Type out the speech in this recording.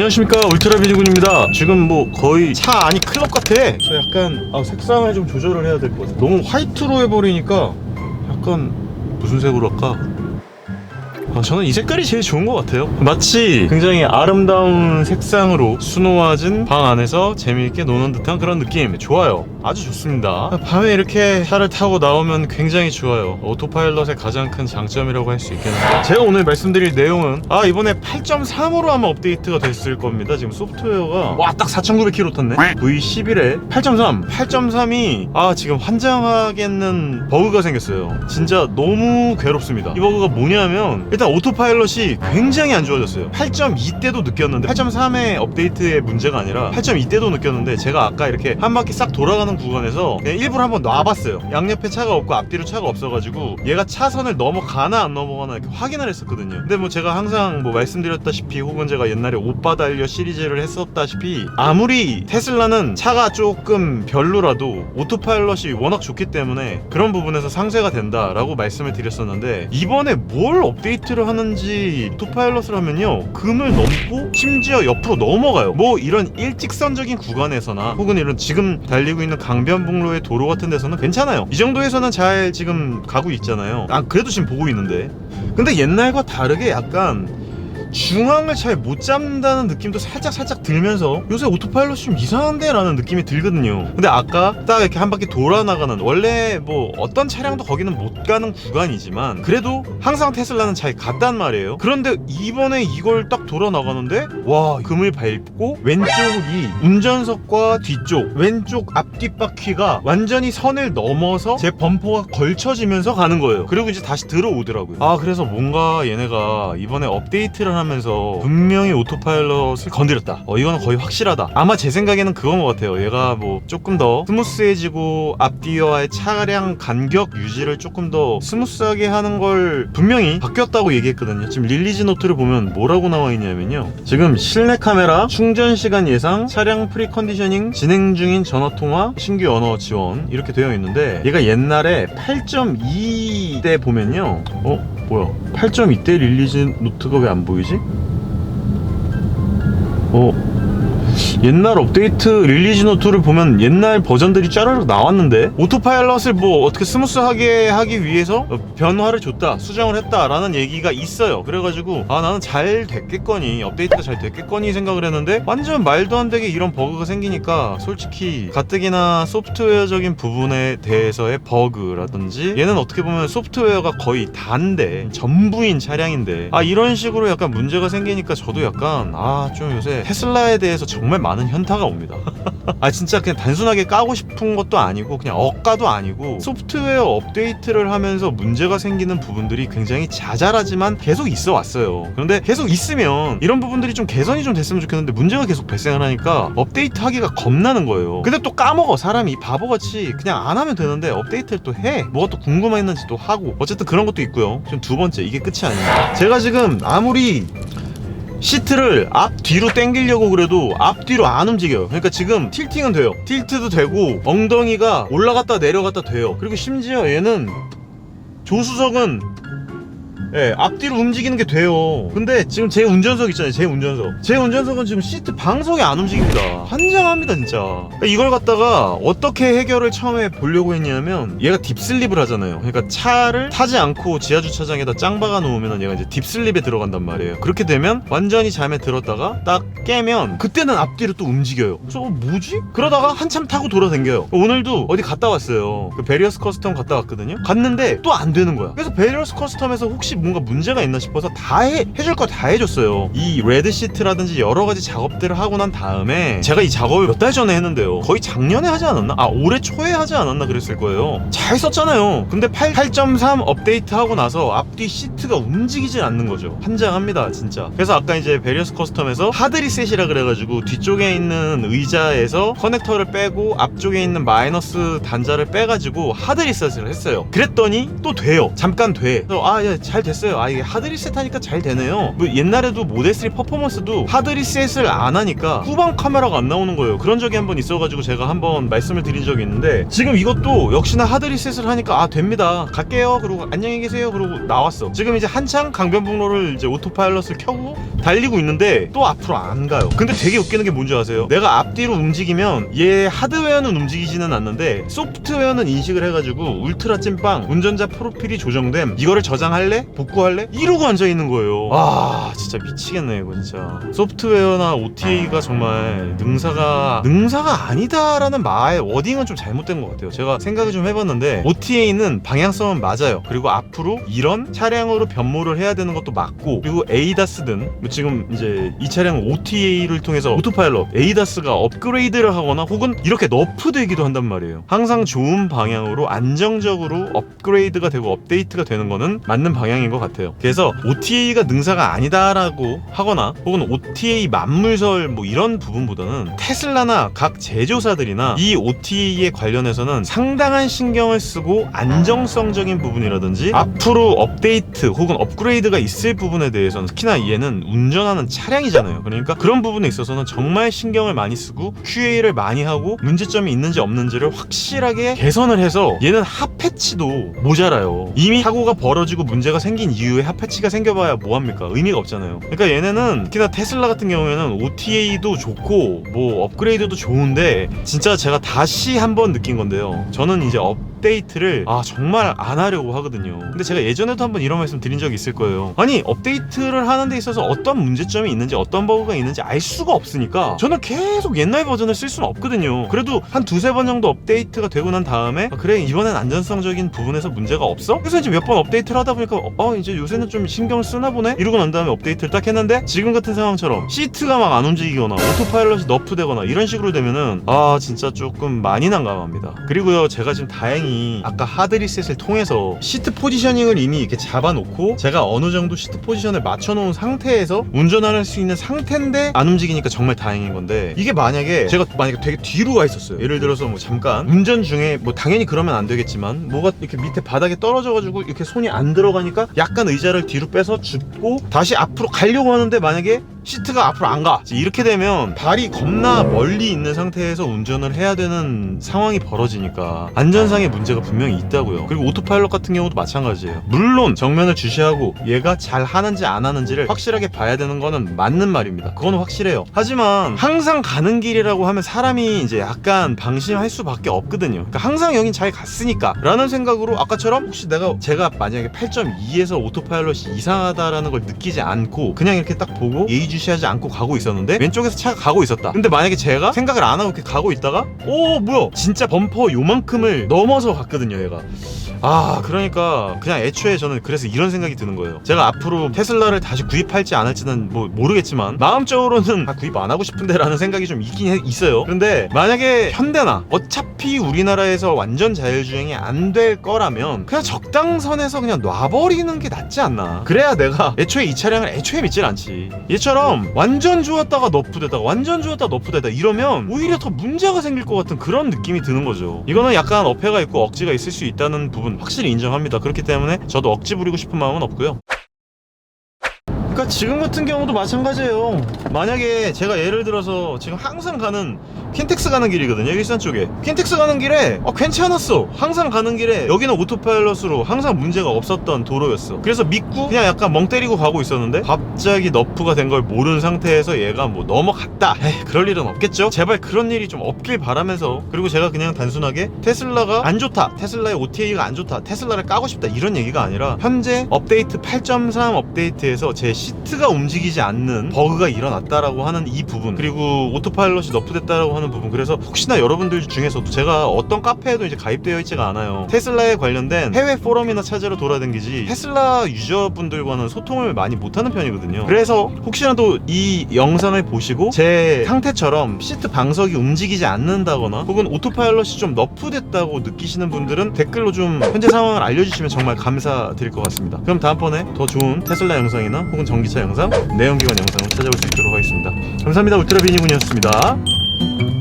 안녕하십니까 울트라 비즈군입니다. 지금 뭐 거의 차 아니 클럽 같아. 저 약간 아, 색상을 좀 조절을 해야 될 것 같아. 너무 화이트로 해버리니까 약간 무슨 색으로 할까 아, 저는 이 색깔이 제일 좋은 것 같아요. 마치 굉장히 아름다운 색상으로 수놓아진 방 안에서 재미있게 노는 듯한 그런 느낌. 좋아요. 아주 좋습니다. 밤에 이렇게 차를 타고 나오면 굉장히 좋아요. 오토파일럿의 가장 큰 장점이라고 할 수 있겠는데. 제가 오늘 말씀드릴 내용은 아 이번에 8.3으로 아마 업데이트가 됐을 겁니다. 지금 소프트웨어가 와 딱 4,900km 탔네. V11에 8.3, 8.3이 아 지금 환장하겠는 버그가 생겼어요. 진짜 너무 괴롭습니다. 이 버그가 뭐냐면 일단 오토파일럿이 굉장히 안 좋아졌어요. 8.2 때도 느꼈는데 8.3의 업데이트의 문제가 아니라 8.2 때도 느꼈는데 제가 아까 이렇게 한 바퀴 싹 돌아가는 구간에서 그냥 일부러 한번 놔봤어요. 양옆에 차가 없고 앞뒤로 차가 없어가지고 얘가 차선을 넘어가나 안 넘어가나 이렇게 확인을 했었거든요. 근데 뭐 제가 항상 뭐 말씀드렸다시피 혹은 제가 옛날에 오빠 달려 시리즈를 했었다시피 아무리 테슬라는 차가 조금 별로라도 오토파일럿이 워낙 좋기 때문에 그런 부분에서 상쇄가 된다라고 말씀을 드렸었는데 이번에 뭘 업데이트 를 하는지 오토파일럿을 하면요 금을 넘고 심지어 옆으로 넘어가요. 뭐 이런 일직선적인 구간에서나 혹은 이런 지금 달리고 있는 강변북로의 도로 같은 데서는 괜찮아요. 이 정도에서는 잘 지금 가고 있잖아요. 아 그래도 지금 보고 있는데. 근데 옛날과 다르게 약간 중앙을 잘 못 잡는다는 느낌도 살짝 살짝 들면서 요새 오토파일럿이 좀 이상한데 라는 느낌이 들거든요. 근데 아까 딱 이렇게 한 바퀴 돌아 나가는 원래 뭐 어떤 차량도 거기는 못 가는 구간이지만 그래도 항상 테슬라는 잘 갔단 말이에요. 그런데 이번에 이걸 딱 돌아 나가는데 와 금을 밟고 왼쪽이 운전석과 뒤쪽 왼쪽 앞뒷바퀴가 완전히 선을 넘어서 제 범퍼가 걸쳐지면서 가는 거예요. 그리고 이제 다시 들어오더라고요. 아 그래서 뭔가 얘네가 이번에 업데이트를 하면 서 분명히 오토파일럿을 건드렸다. 어 이거는 거의 확실하다. 아마 제 생각에는 그건 것 같아요. 얘가 뭐 조금 더 스무스해지고 앞뒤와의 차량 간격 유지를 조금 더 스무스하게 하는 걸 분명히 바뀌었다고 얘기했거든요. 지금 릴리즈 노트를 보면 뭐라고 나와 있냐면요. 지금 실내 카메라 충전 시간 예상 차량 프리 컨디셔닝 진행 중인 전화 통화 신규 언어 지원 이렇게 되어 있는데 얘가 옛날에 8.2 때 보면요. 어 뭐야 8.2때 릴리즈 노트가 왜 안 보이지? 어 옛날 업데이트 릴리즈 노트를 보면 옛날 버전들이 짜르륵 나왔는데 오토파일럿을 뭐 어떻게 스무스하게 하기 위해서 어, 변화를 줬다 수정을 했다라는 얘기가 있어요. 그래가지고 아 나는 잘 됐겠거니 업데이트가 잘 됐겠거니 생각을 했는데 완전 말도 안 되게 이런 버그가 생기니까 솔직히 가뜩이나 소프트웨어적인 부분에 대해서의 버그라든지 얘는 어떻게 보면 소프트웨어가 거의 다인데 전부인 차량인데 아 이런 식으로 약간 문제가 생기니까 저도 약간 아 좀 요새 테슬라에 대해서 정말 많은 현타가 옵니다. 아 진짜 그냥 단순하게 까고 싶은 것도 아니고 그냥 억까도 아니고 소프트웨어 업데이트를 하면서 문제가 생기는 부분들이 굉장히 자잘하지만 계속 있어 왔어요. 그런데 계속 있으면 이런 부분들이 좀 개선이 좀 됐으면 좋겠는데 문제가 계속 발생을 하니까 업데이트 하기가 겁나는 거예요. 근데 또 까먹어 사람이 바보같이 그냥 안 하면 되는데 업데이트를 또 해. 뭐가 또 궁금했는지 또 하고 어쨌든 그런 것도 있고요. 지금 두 번째 이게 끝이 아닙니다. 제가 지금 아무리 시트를 앞 뒤로 당기려고 그래도 앞 뒤로 안 움직여요. 그러니까 지금 틸팅은 돼요. 틸트도 되고 엉덩이가 올라갔다 내려갔다 돼요. 그리고 심지어 얘는 조수석은 예, 앞뒤로 움직이는 게 돼요. 근데 지금 제 운전석 있잖아요. 제 운전석. 제 운전석은 지금 시트 방석이 안 움직입니다. 환장합니다, 진짜. 이걸 갖다가 어떻게 해결을 처음에 보려고 했냐면 얘가 딥슬립을 하잖아요. 그러니까 차를 타지 않고 지하 주차장에다 짱 박아 놓으면 얘가 이제 딥슬립에 들어간단 말이에요. 그렇게 되면 완전히 잠에 들었다가 딱 깨면 그때는 앞뒤로 또 움직여요. 그래서 어, 뭐지? 그러다가 한참 타고 돌아댕겨요. 오늘도 어디 갔다 왔어요. 그 베리어스 커스텀 갔다 왔거든요. 갔는데 또 안 되는 거야. 그래서 베리어스 커스텀에서 혹시 뭔가 문제가 있나 싶어서 다 해, 해줄 거 다 해줬어요. 이 레드 시트라든지 여러 가지 작업들을 하고 난 다음에 제가 이 작업을 몇 달 전에 했는데요. 거의 작년에 하지 않았나? 아, 올해 초에 하지 않았나 그랬을 거예요. 잘 썼잖아요. 근데 8, 8.3 업데이트 하고 나서 앞뒤 시트가 움직이질 않는 거죠. 환장합니다, 진짜. 그래서 아까 이제 베리어스 커스텀에서 하드 리셋이라 그래가지고 뒤쪽에 있는 의자에서 커넥터를 빼고 앞쪽에 있는 마이너스 단자를 빼가지고 하드 리셋을 했어요. 그랬더니 또 돼요. 잠깐 돼. 그래서 아, 예, 잘 됐어요. 아, 이게 하드 리셋 하니까 잘 되네요. 뭐 옛날에도 모델 3 퍼포먼스도 하드 리셋을 안 하니까 후방 카메라가 안 나오는 거예요. 그런 적이 한 번 있어가지고 제가 한번 말씀을 드린 적이 있는데 지금 이것도 역시나 하드 리셋을 하니까 아 됩니다. 갈게요. 그리고 안녕히 계세요. 그러고 나왔어. 지금 이제 한창 강변북로를 이제 오토파일럿을 켜고 달리고 있는데 또 앞으로 안 가요 근데 되게 웃기는 게 뭔지 아세요? 내가 앞뒤로 움직이면 얘 하드웨어는 움직이지는 않는데 소프트웨어는 인식을 해가지고 울트라 찐빵 운전자 프로필이 조정됨 이거를 저장할래? 복구할래? 이러고 앉아있는 거예요 아 진짜 미치겠네 이거 진짜 소프트웨어나 OTA가 정말 능사가 능사가 아니다라는 말 워딩은 좀 잘못된 것 같아요 제가 생각을 좀 해봤는데 OTA는 방향성은 맞아요 그리고 앞으로 이런 차량으로 변모를 해야 되는 것도 맞고 그리고 뭐 지금 이제 이 차량 OTA를 통해서 오토파일럿 에이다스가 업그레이드를 하거나 혹은 이렇게 너프되기도 한단 말이에요. 항상 좋은 방향으로 안정적으로 업그레이드가 되고 업데이트가 되는 거는 맞는 방향인 것 같아요. 그래서 OTA가 능사가 아니다라고 하거나 혹은 OTA 만물설 뭐 이런 부분보다는 테슬라나 각 제조사들이나 이 OTA에 관련해서는 상당한 신경을 쓰고 안정성적인 부분이라든지 앞으로 업데이트 혹은 업그레이드가 있을 부분에 대해서는 특히나 얘는 운 전하는 차량이잖아요. 그러니까 그런 부분에 있어서는 정말 신경을 많이 쓰고 QA를 많이 하고 문제점이 있는지 없는지를 확실하게 개선을 해서 얘는 핫패치도 모자라요. 이미 사고가 벌어지고 문제가 생긴 이후에 핫패치가 생겨봐야 뭐합니까? 의미가 없잖아요. 그러니까 얘네는 특히나 테슬라 같은 경우에는 OTA도 좋고 뭐 업그레이드도 좋은데 진짜 제가 다시 한번 느낀 건데요. 저는 이제 업 데이트를 아 정말 안 하려고 하거든요 근데 제가 예전에도 한번 이런 말씀 드린 적이 있을 거예요 아니 업데이트를 하는 데 있어서 어떤 문제점이 있는지 어떤 버그가 있는지 알 수가 없으니까 저는 계속 옛날 버전을 쓸 수는 없거든요 그래도 한 두세 번 정도 업데이트가 되고 난 다음에 아, 그래 이번엔 안전성적인 부분에서 문제가 없어? 그래서 이제 몇 번 업데이트를 하다 보니까 어, 어, 이제 요새는 좀 신경을 쓰나 보네? 이러고 난 다음에 업데이트를 딱 했는데 지금 같은 상황처럼 시트가 막 안 움직이거나 오토파일럿이 너프되거나 이런 식으로 되면은 아 진짜 조금 많이 난감합니다 그리고요 제가 지금 다행히 아까 하드 리셋을 통해서 시트 포지셔닝을 이미 이렇게 잡아놓고 제가 어느 정도 시트 포지션을 맞춰놓은 상태에서 운전할 수 있는 상태인데 안 움직이니까 정말 다행인 건데 이게 만약에 제가 만약에 되게 뒤로 가 있었어요. 예를 들어서 뭐 잠깐 운전 중에 뭐 당연히 그러면 안 되겠지만 뭐가 이렇게 밑에 바닥에 떨어져가지고 이렇게 손이 안 들어가니까 약간 의자를 뒤로 빼서 줍고 다시 앞으로 가려고 하는데 만약에 시트가 앞으로 안 가. 이렇게 되면 발이 겁나 멀리 있는 상태에서 운전을 해야 되는 상황이 벌어지니까 안전상의 문제가 분명히 있다고요. 그리고 오토파일럿 같은 경우도 마찬가지예요. 물론 정면을 주시하고 얘가 잘 하는지 안 하는지를 확실하게 봐야 되는 거는 맞는 말입니다. 그건 확실해요. 하지만 항상 가는 길이라고 하면 사람이 이제 약간 방심할 수밖에 없거든요. 그러니까 항상 여긴 잘 갔으니까 라는 생각으로 아까처럼 혹시 내가 제가 만약에 8.2에서 오토파일럿이 이상하다라는 걸 느끼지 않고 그냥 이렇게 딱 보고 예의주 시하지 않고 가고 있었는데 왼쪽에서 차가 가고 있었다. 근데 만약에 제가 생각을 안 하고 이렇게 가고 있다가 오 뭐야 진짜 범퍼 요만큼을 넘어서 갔거든요 얘가. 아 그러니까 그냥 애초에 저는 그래서 이런 생각이 드는 거예요. 제가 앞으로 테슬라를 다시 구입할지 안 할지는 뭐 모르겠지만 마음적으로는 아, 구입 안 하고 싶은데 라는 생각이 좀 있긴 해- 있어요. 그런데 만약에 현대나 어차피 우리나라에서 완전 자율주행이 안 될 거라면 그냥 적당선에서 그냥 놔버리는 게 낫지 않나? 그래야 내가 애초에 이 차량을 애초에 믿질 않지. 얘처럼 완전 좋았다가 너프되다가 완전 좋았다가 너프되다 이러면 오히려 더 문제가 생길 것 같은 그런 느낌이 드는 거죠. 이거는 약간 어폐가 있고 억지가 있을 수 있다는 부분 확실히 인정합니다 그렇기 때문에 저도 억지 부리고 싶은 마음은 없고요 그러니까 지금 같은 경우도 마찬가지예요. 만약에 제가 예를 들어서 지금 항상 가는 킨텍스 가는 길이거든요. 일산 쪽에. 킨텍스 가는 길에 어, 괜찮았어. 항상 가는 길에 여기는 오토파일럿으로 항상 문제가 없었던 도로였어. 그래서 믿고 그냥 약간 멍 때리고 가고 있었는데 갑자기 너프가 된 걸 모르는 상태에서 얘가 뭐 넘어갔다. 에이, 그럴 일은 없겠죠. 제발 그런 일이 좀 없길 바라면서 그리고 제가 그냥 단순하게 테슬라가 안 좋다. 테슬라의 OTA가 안 좋다. 테슬라를 까고 싶다. 이런 얘기가 아니라 현재 업데이트 8.3 업데이트에서 제 시트가 움직이지 않는 버그가 일어났다라고 하는 이 부분 그리고 오토파일럿이 너프됐다라고 하는 부분. 그래서 혹시나 여러분들 중에서도 제가 어떤 카페에도 이제 가입되어 있지가 않아요. 테슬라에 관련된 해외 포럼이나 찾으러 돌아다니지 테슬라 유저분들과는 소통을 많이 못하는 편이거든요. 그래서 혹시라도 이 영상을 보시고 제 상태처럼 시트 방석이 움직이지 않는다거나 혹은 오토파일럿이 좀 너프됐다고 느끼시는 분들은 댓글로 좀 현재 상황을 알려주시면 정말 감사드릴 것 같습니다. 그럼 다음번에 더 좋은 테슬라 영상이나 혹은 전기차 영상, 내연기관 영상을 찾아올 수 있도록 하겠습니다. 감사합니다. 울트라비니군이었습니다